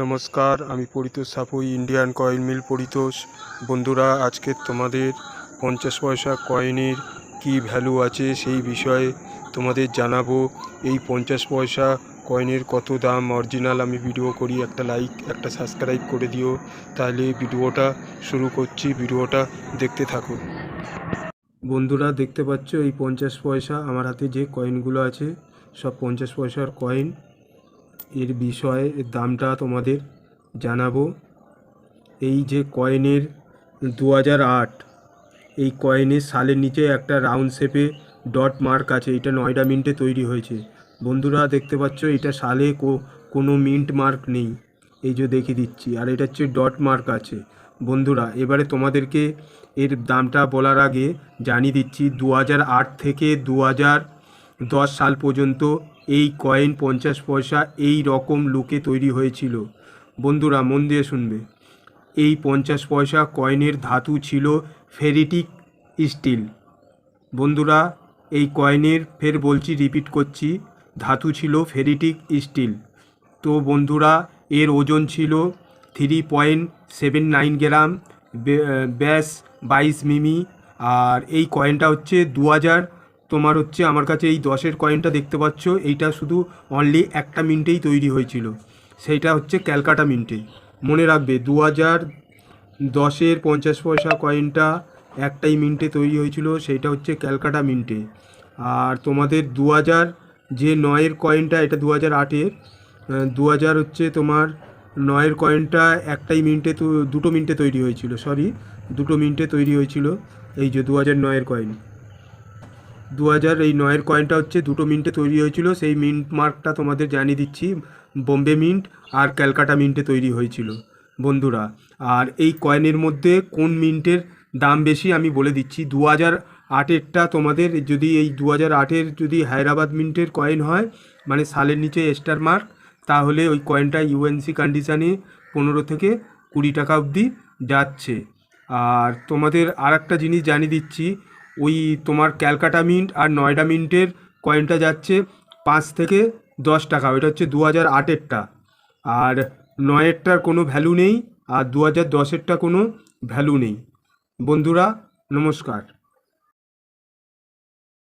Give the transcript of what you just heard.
নমস্কার, আমি Paritosh Sapui Indian coin mill Paritosh. বন্ধুরা, আজকে তোমাদের পঞ্চাশ পয়সা কয়েনের কি ভ্যালু আছে সেই বিষয়ে তোমাদের জানাব। এই পঞ্চাশ পয়সা কয়েনের কত দাম? অরিজিনাল আমি ভিডিও করি, একটা লাইক একটা সাবস্ক্রাইব করে দিও। তাহলে ভিডিওটা শুরু করছি, ভিডিওটা দেখতে থাকো বন্ধুরা, দেখতে পাচ্ছ এই পঞ্চাশ পয়সা আমার হাতে যে কয়েনগুলো আছে, সব পঞ্চাশ পয়সার কয়েন। এর বিষয়ে দামটা তোমাদের জানাব। এই যে কয়েনের দু আট, এই কয়েনের সালের নিচে একটা রাউন্ড শেপে ডট মার্ক আছে, এটা নয়ডা মিন্টে তৈরি হয়েছে। বন্ধুরা, দেখতে পাচ্ছ, এটা সালে কো- কোনো মিন্ট মার্ক নেই। এই যে দেখিয়ে দিচ্ছি, আর এটা হচ্ছে ডট মার্ক আছে। বন্ধুরা, এবারে তোমাদেরকে এর দামটা বলার আগে জানিয়ে দিচ্ছি দু থেকে দু হাজার দশ সাল পর্যন্ত এই কয়েন পঞ্চাশ পয়সা এই রকম লুকে তৈরি হয়েছিল। বন্ধুরা, মন দিয়ে শুনবে। এই পঞ্চাশ পয়সা কয়েনের ধাতু ছিল ফেরিটিক স্টিল। বন্ধুরা, এই কয়েনের, ফের বলছি রিপিট করছি, ধাতু ছিল ফেরিটিক স্টিল। তো বন্ধুরা, এর ওজন ছিল three point seven nine gram ব্যাস বাইশ মিমি, আর এই কয়েনটা হচ্ছে দু হাজার তোমার হচ্ছে আমার কাছে এই দশের কয়েনটা দেখতে পাচ্ছ, এইটা শুধু অনলি একটা মিনিটেই তৈরি হয়েছিল। সেইটা হচ্ছে ক্যালকাটা মিন্টে। মনে রাখবে দু হাজার দশের পঞ্চাশ পয়সা কয়েনটা একটাই মিন্টে তৈরি হয়েছিল, সেইটা হচ্ছে ক্যালকাটা মিন্টে। আর তোমাদের দু হাজার যে নয়ের কয়েনটা এটা দু হাজার আটের দু হাজার হচ্ছে তোমার নয়ের কয়েনটা একটাই মিনিটে তো, দুটো মিনিটে তৈরি হয়েছিল সরি দুটো মিনিটে তৈরি হয়েছিল এই যে দু হাজার নয়ের কয়েন দু হাজার এই নয়ের কয়েনটা হচ্ছে দুটো মিনিটে তৈরি হয়েছিল। সেই মিন্ট মার্কটা তোমাদের জানিয়ে দিচ্ছি। বোম্বে মিন্ট আর ক্যালকাটা মিন্টে তৈরি হয়েছিল, বন্ধুরা। আর এই কয়েনের মধ্যে কোন মিন্টের দাম বেশি আমি বলে দিচ্ছি। দু হাজার আটেরটা তোমাদের যদি এই দু হাজার আটের যদি হায়দ্রাবাদ মিন্টের কয়েন হয় মানে সালের নিচে স্টার মার্ক, তাহলে ওই কয়েনটা ইউএনসি কন্ডিশানে পনেরো থেকে কুড়ি টাকা অবধি যাচ্ছে। আর তোমাদের আর একটা জিনিস জানিয়ে দিচ্ছি ওই তোমার ক্যালকাটা মিন্ট আর নয়ডা মিন্টের কয়েনটা যাচ্ছে পাঁচ থেকে দশ টাকা, ওইটা হচ্ছে দু হাজার আটেরটা। আর নয়েরটার কোনো ভ্যালু নেই, আর দু হাজার দশেরটা কোনো ভ্যালু নেই। বন্ধুরা, নমস্কার।